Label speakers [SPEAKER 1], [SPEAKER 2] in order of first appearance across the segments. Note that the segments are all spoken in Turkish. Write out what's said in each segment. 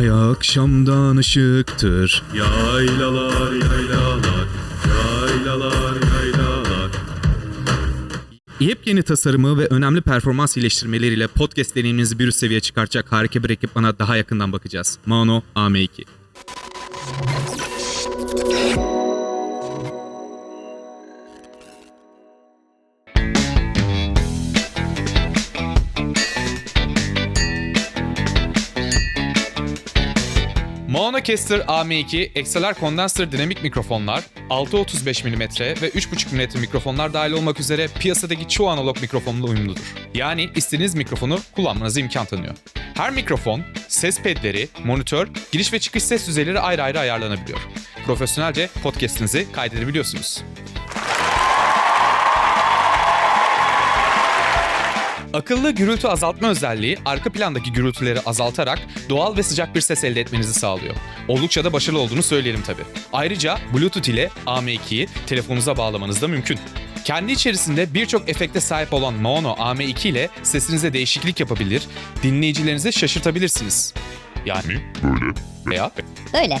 [SPEAKER 1] Ay akşamdan ışıktır. Yaylalar yaylalar, yaylalar yaylalar. Yepyeni tasarımı ve önemli performans iyileştirmeleriyle podcast deneyiminizi bir üst seviyeye çıkartacak harika bir ekipmana daha yakından bakacağız. Mano AM2.
[SPEAKER 2] Monocaster AM2 XLR kondansatör dinamik mikrofonlar, 6.35 mm ve 3.5 mm mikrofonlar dahil olmak üzere piyasadaki çoğu analog mikrofonla uyumludur. Yani istediğiniz mikrofonu kullanmanıza imkan tanıyor. Her mikrofon, ses pedleri, monitör, giriş ve çıkış ses düzeyleri ayrı ayrı ayarlanabiliyor. Profesyonelce podcast'inizi kaydedebiliyorsunuz. Akıllı gürültü azaltma özelliği arka plandaki gürültüleri azaltarak doğal ve sıcak bir ses elde etmenizi sağlıyor. Oldukça da başarılı olduğunu söyleyelim tabi. Ayrıca Bluetooth ile AM2'yi telefonunuza bağlamanız da mümkün. Kendi içerisinde birçok efekte sahip olan Mono AM2 ile sesinize değişiklik yapabilir, dinleyicilerinizi şaşırtabilirsiniz. Yani böyle veya
[SPEAKER 3] Öyle.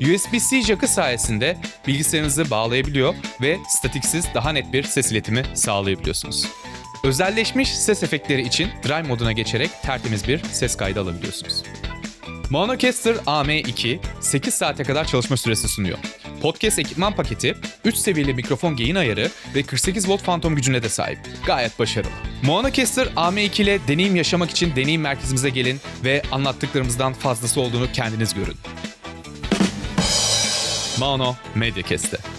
[SPEAKER 2] USB-C jackı sayesinde bilgisayarınızı bağlayabiliyor ve statiksiz daha net bir ses iletimi sağlayabiliyorsunuz. Özelleşmiş ses efektleri için Dry moduna geçerek tertemiz bir ses kaydı alabiliyorsunuz. Monocaster AM2 8 saate kadar çalışma süresi sunuyor. Podcast ekipman paketi 3 seviyeli mikrofon gain ayarı ve 48 volt fantom gücüne de sahip. Gayet başarılı. Monocaster AM2 ile deneyim yaşamak için deneyim merkezimize gelin ve anlattıklarımızdan fazlası olduğunu kendiniz görün. Mono Mediacast'te.